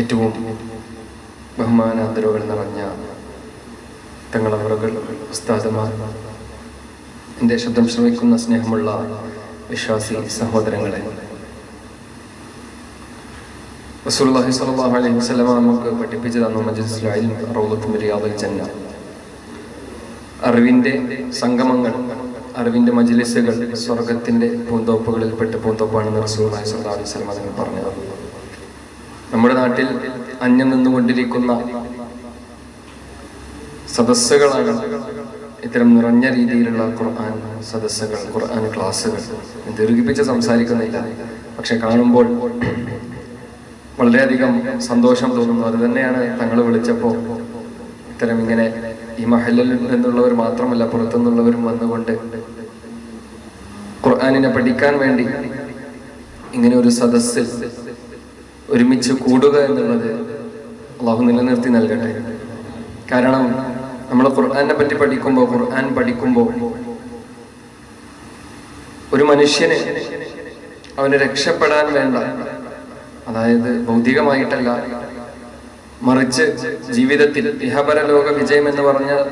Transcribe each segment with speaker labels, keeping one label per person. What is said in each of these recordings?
Speaker 1: ഏറ്റവും ബഹുമാനാദരവുകൾ നിറഞ്ഞ തങ്ങളവറുകൾ ഉസ്താദമാർ എന്റെ ശബ്ദം ശ്രമിക്കുന്ന സ്നേഹമുള്ള വിശ്വാസി സഹോദരങ്ങളെ റസൂലുള്ളാഹി സ്വല്ലല്ലാഹു അലൈഹി വസല്ലമ നമുക്ക് പഠിപ്പിച്ചു തന്നു മജ്ലിസുൽ ജന്ന. അറിവിന്റെ സംഗമങ്ങൾ അറിവിന്റെ മജ്ലിസുകൾ സ്വർഗത്തിന്റെ പൂന്തോപ്പുകളിൽപ്പെട്ട പൂന്തോപ്പാണെന്ന് റസൂലുള്ളാഹി സ്വല്ലല്ലാഹു അലൈഹി വസല്ലമ പറഞ്ഞു പറഞ്ഞത്. നമ്മുടെ നാട്ടിൽ അന്യം നിന്നുകൊണ്ടിരിക്കുന്ന സദസ്സുകളാണ് ഇത്തരം നിറഞ്ഞ രീതിയിലുള്ള ഖുർആൻ സദസ്സുകൾ ഖുർആൻ ക്ലാസ്സുകൾ. ദീർഘിപ്പിച്ച് സംസാരിക്കുന്നില്ല. പക്ഷെ കാണുമ്പോൾ വളരെയധികം സന്തോഷം തോന്നുന്നു. അത് തന്നെയാണ് തങ്ങൾ വിളിച്ചപ്പോൾ ഇത്തരം ഇങ്ങനെ ഈ മഹലിൽ നിന്നുള്ളവർ മാത്രമല്ല പുറത്തുനിന്നുള്ളവരും വന്നുകൊണ്ട് ഖുർആാനിനെ പഠിക്കാൻ വേണ്ടി ഇങ്ങനെ ഒരു സദസ്സിൽ ഒരുമിച്ച് കൂടുക എന്നുള്ളത് അള്ളാഹു നിലനിർത്തി നൽകട്ടെ. കാരണം നമ്മൾ ഖുർആാനെ പറ്റി പഠിക്കുമ്പോൾ ഖുർആൻ പഠിക്കുമ്പോൾ ഒരു മനുഷ്യനെ അവന് രക്ഷപ്പെടാൻ വേണ്ട അതായത് ഭൗതികമായിട്ടല്ല മറിച്ച് ജീവിതത്തിൽ ഇഹപരലോക വിജയം എന്ന് പറഞ്ഞാൽ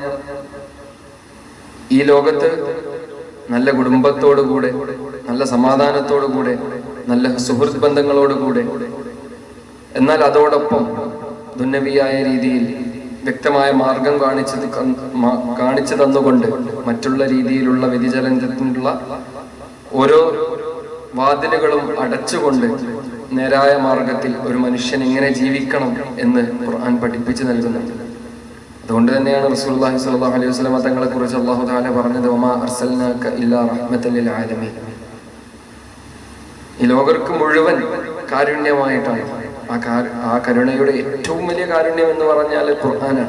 Speaker 1: ഈ ലോകത്ത് നല്ല കുടുംബത്തോടുകൂടെ നല്ല സമാധാനത്തോടുകൂടെ നല്ല സുഹൃത്ത് ബന്ധങ്ങളോടുകൂടെ എന്നാൽ അതോടൊപ്പം ദുന്നവിയായ രീതിയിൽ വ്യക്തമായ മാർഗം കാണിച്ചത് കാണിച്ചു തന്നുകൊണ്ട് മറ്റുള്ള രീതിയിലുള്ള വ്യതിചലനത്തിനുള്ള ഓരോ വാതിലുകളും അടച്ചുകൊണ്ട് നേരായ മാർഗത്തിൽ ഒരു മനുഷ്യൻ എങ്ങനെ ജീവിക്കണം എന്ന് ഖുർആൻ പഠിപ്പിച്ചു നൽകുന്നുണ്ട് അതുകൊണ്ട് തന്നെയാണ് റസൂലുള്ളാഹി സ്വല്ലല്ലാഹു അലൈഹി വസല്ലം തങ്ങളെ കുറിച്ച് അല്ലാഹു തആല പറഞ്ഞത് അർസൽനാക ലിൽ ഈ ലോകർക്ക് മുഴുവൻ കാരുണ്യമായിട്ടാണ് ആ ആ കരുണയുടെ ഏറ്റവും വലിയ കാരുണ്യം എന്ന് പറഞ്ഞാൽ ഖുർആനാണ്.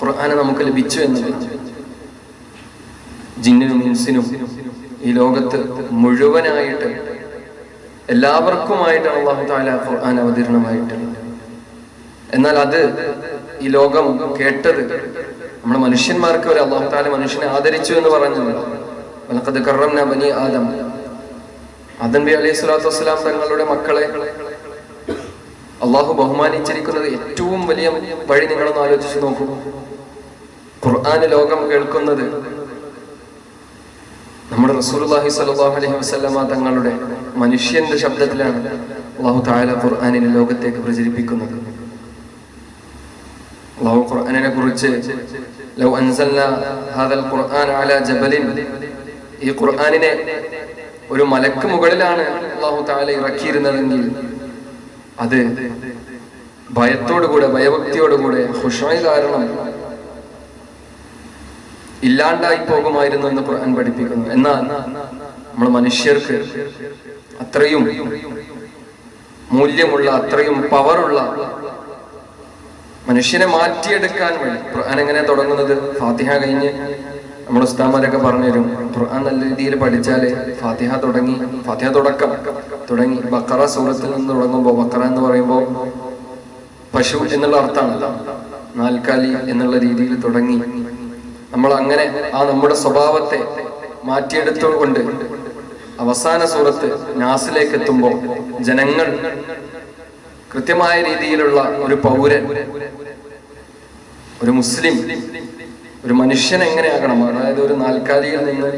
Speaker 1: ഖുർആാനെ നമുക്ക് ലഭിച്ചു എന്നുള്ളത് ജിന്നിനും ഇൻസിനും ഈ ലോകത്ത് മുഴുവനായിട്ട് എല്ലാവർക്കുമായിട്ടാണ് അള്ളാഹു താല ഖുർആൻ അവതീർണമായിട്ട് എന്നാൽ അത് ഈ ലോകം കേട്ടത് നമ്മുടെ മനുഷ്യന്മാർക്ക് ഒരു അള്ളാഹു താല മനുഷ്യനെ ആദരിച്ചു എന്ന് പറഞ്ഞത് വലക്കത് കറം നബനി ആദം. ആദം ബി അലൈഹി സ്വലാത്തു വസ്സലാം തങ്ങളുടെ മക്കളെ അള്ളാഹു ബഹുമാനിച്ചിരിക്കുന്നത് ഏറ്റവും വലിയ വഴി നിങ്ങളൊന്ന് ആലോചിച്ച് നോക്കൂ. ഖുർആാന് ലോകം കേൾക്കുന്നത് നമ്മുടെ റസൂലുള്ളാഹി സലാഹു അലൈഹി വസല്ലമ തങ്ങളുടെ മനുഷ്യന്റെ ശബ്ദത്തിലാണ് അള്ളാഹു താല ഖുർആനിനെ ലോകത്തേക്ക് പ്രചരിപ്പിക്കുന്നത്. അള്ളാഹു ഖുർആാനിനെ കുറിച്ച് ലൗ ജബലിൻ. ഈ ഖുർആാനിനെ ഒരു മലക്ക് മുകളിലാണ് അള്ളാഹു താല ഇറക്കിയിരുന്നതെങ്കിൽ അത് ഭയത്തോടുകൂടെ ഭയഭക്തിയോടുകൂടെ ഹുഷായി കാരണം ഇല്ലാണ്ടായി പോകുമായിരുന്നു എന്ന് ഖുർആൻ പഠിപ്പിക്കുന്നു. എന്നാൽ നമ്മൾ മനുഷ്യർക്ക് അത്രയും മൂല്യമുള്ള അത്രയും പവറുള്ള മനുഷ്യനെ മാറ്റിയെടുക്കാൻ വേണ്ടി ഖുർആൻ എങ്ങനെ തുടങ്ങുന്നത്? ഫാത്തിഹ കഴിഞ്ഞ് നമ്മൾ ഉസ്താമാരൊക്കെ പറഞ്ഞുതരും. ഖുർആൻ നല്ല രീതിയിൽ പഠിച്ചാൽ ഫാത്തിഹ തുടങ്ങി. ഫാത്തിഹ തുടക്കം. തുടങ്ങി. ബക്കറ സൂറത്തിൽ നിന്ന് തുടങ്ങുമ്പോൾ ബക്കറ എന്ന് പറയുമ്പോൾ പശു എന്നുള്ള അർത്ഥമാണ്. നാൽക്കാലി എന്നുള്ള രീതിയിൽ തുടങ്ങി. നമ്മൾ അങ്ങനെ ആ നമ്മുടെ സ്വഭാവത്തെ മാറ്റിയെടുത്തുകൊണ്ട് അവസാന സൂറത്ത് നാസിലേക്ക് എത്തുമ്പോൾ ജനങ്ങൾ കൃത്യമായ രീതിയിലുള്ള ഒരു പൗരൻ ഒരു മുസ്ലിം ഒരു മനുഷ്യൻ എങ്ങനെയാകണം അതായത് ഒരു നാൽക്കാലിയിൽ നിന്ന്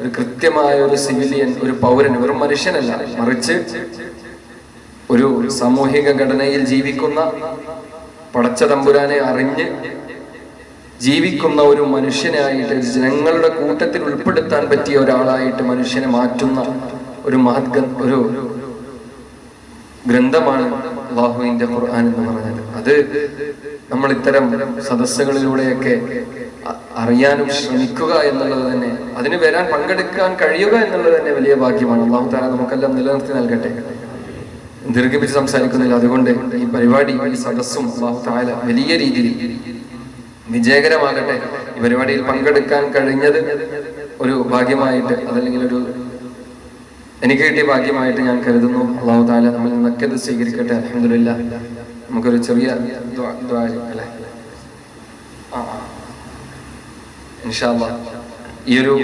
Speaker 1: ഒരു കൃത്യമായ ഒരു സിവിലിയൻ ഒരു പൗരൻ ഒരു മനുഷ്യനല്ല. മറിച്ച് ഒരു സാമൂഹിക ഘടനയിൽ ജീവിക്കുന്ന പടച്ച തമ്പുരാനെ അറിഞ്ഞ് ജീവിക്കുന്ന ഒരു മനുഷ്യനായിട്ട് ജനങ്ങളുടെ കൂട്ടത്തിൽ ഉൾപ്പെടുത്താൻ പറ്റിയ ഒരാളായിട്ട് മനുഷ്യനെ മാറ്റുന്ന ഒരു മഹത് ഒരു ഗ്രന്ഥമാണ് അള്ളാഹുവിന്റെ ഖുർആൻ എന്ന് പറഞ്ഞത്. അത് നമ്മൾ ഇത്തരം സദസ്സുകളിലൂടെയൊക്കെ അറിയാനും ശ്രമിക്കുക എന്നുള്ളത് തന്നെ. അതിന് വരാൻ പങ്കെടുക്കാൻ കഴിയുക എന്നുള്ളത് തന്നെ വലിയ ഭാഗ്യമാണ്. അള്ളാഹു താല നമുക്കെല്ലാം നിലനിർത്തി നൽകട്ടെ. ദീർഘിപ്പിച്ച് സംസാരിക്കുന്നില്ല അതുകൊണ്ട് ഈ പരിപാടി ഈ സദസ്സും അള്ളാഹു താല വലിയ രീതിയിൽ വിജയകരമാകട്ടെ. ഈ പരിപാടിയിൽ പങ്കെടുക്കാൻ കഴിഞ്ഞത് ഒരു ഭാഗ്യമായിട്ട് അതല്ലെങ്കിൽ ഒരു എനിക്ക് കിട്ടിയ ഭാഗ്യമായിട്ട് ഞാൻ കരുതുന്നു. അള്ളാഹു താല നമ്മിൽ നിന്നൊക്കെ ഇത് സ്വീകരിക്കട്ടെ. അലഹമില്ല നമുക്കൊരു ചെറിയ അല്ലേ ആ ആ. ഇൻഷാ അല്ലാ. ഈ ഒരു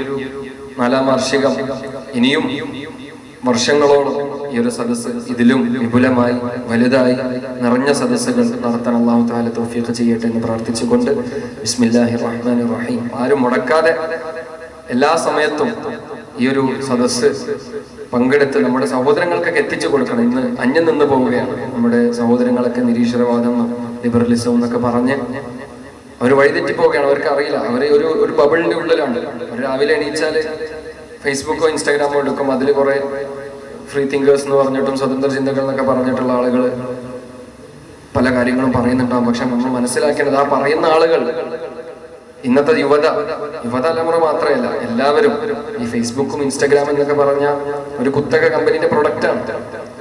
Speaker 1: നാലാം വാർഷികം ഇനിയും വർഷങ്ങളോളം ഈ ഒരു സദസ്സ് ഇതിലും വിപുലമായി വലുതായി നിറഞ്ഞ സദസ്സുകൾ നടത്താൻ അള്ളാഹു താല തോഫിയൊക്കെ ചെയ്യട്ടെ എന്ന് പ്രാർത്ഥിച്ചുകൊണ്ട് ബിസ്മില്ലാഹി റഹ്മാൻ റഹീം. ആരും മുടക്കാതെ എല്ലാ സമയത്തും ഈ ഒരു സദസ്സ് പങ്കെടുത്ത് നമ്മുടെ സഹോദരങ്ങൾക്കൊക്കെ എത്തിച്ചു കൊടുക്കണം. ഇന്ന് അന്യം നിന്ന് പോവുകയാണ്. നമ്മുടെ സഹോദരങ്ങളൊക്കെ നിരീശ്വരവാദം ലിബറലിസം എന്നൊക്കെ പറഞ്ഞ് അവർ വഴിതെറ്റി പോവുകയാണ് അവർക്ക് അറിയില്ല. അവർ ഒരു ഒരു ബബിളിന്റെ ഉള്ളിലാണ്. അവർ രാവിലെ എണീച്ചാൽ ഫേസ്ബുക്കോ ഇൻസ്റ്റാഗ്രാമോ എടുക്കും. അതിൽ കുറെ ഫ്രീ തിങ്കേഴ്സ് എന്ന് പറഞ്ഞിട്ടും സ്വതന്ത്ര ചിന്തകൾ എന്നൊക്കെ പറഞ്ഞിട്ടുള്ള ആളുകൾ പല കാര്യങ്ങളും പറയുന്നുണ്ടാവും. പക്ഷെ നമ്മൾ മനസ്സിലാക്കേണ്ടത് ആ പറയുന്ന ആളുകൾ ഇന്നത്തെ യുവത യുവതലമുറ മാത്രമല്ല എല്ലാവരും ഈ ഫേസ്ബുക്കും ഇൻസ്റ്റാഗ്രാമും എന്നൊക്കെ പറഞ്ഞ ഒരു കുത്തക കമ്പനിന്റെ പ്രൊഡക്റ്റാണ്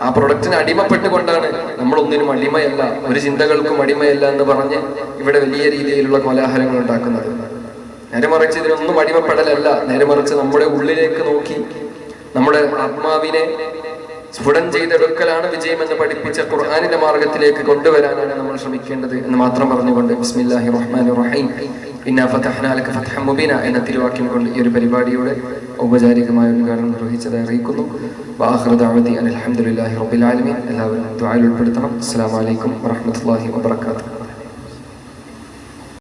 Speaker 1: ആ പ്രൊഡക്റ്റിന് അടിമപ്പെട്ടുകൊണ്ടാണ് നമ്മളൊന്നിനും അടിമയല്ല ഒരു ചിന്തകൾക്കും അടിമയല്ല എന്ന് പറഞ്ഞ് ഇവിടെ വലിയ രീതിയിലുള്ള കോലാഹലങ്ങൾ ഉണ്ടാക്കുന്നത്. നേരമറിച്ച് ഇതിനൊന്നും അടിമപ്പെടലല്ല. നേരമറിച്ച് നമ്മുടെ ഉള്ളിലേക്ക് നോക്കി നമ്മുടെ ആത്മാവിനെ സ്ഫുടം ചെയ്തെടുക്കലാണ് വിജയം എന്ന് പഠിപ്പിച്ച ഖുർആാനിന്റെ മാർഗത്തിലേക്ക് കൊണ്ടുവരാനാണ് നമ്മൾ ശ്രമിക്കേണ്ടത് എന്ന് മാത്രം പറഞ്ഞുകൊണ്ട് ബിസ്മില്ലാഹി റഹ്മാൻ റഹീം. ഇന്ന ഫതഹ്നാ ലക ഫതഹൻ മുബീന എന്ന തിരുവാക്യം കൊണ്ട് ഈ ഒരു പരിപാടിയുടെ ഔപചാരികമായ ഉദ്ഘാടനം നിർവഹിച്ചത് അറിയിക്കുന്നു. അൽഹംദുലില്ലാഹി റബ്ബിൽ ആലമീൻ. എല്ലാവരും ദ്വായിൽ ഉൾപ്പെടുത്തണം. അസ്സലാമു അലൈക്കും വറഹ്മത്തുള്ളാഹി വബറകാതുഹു.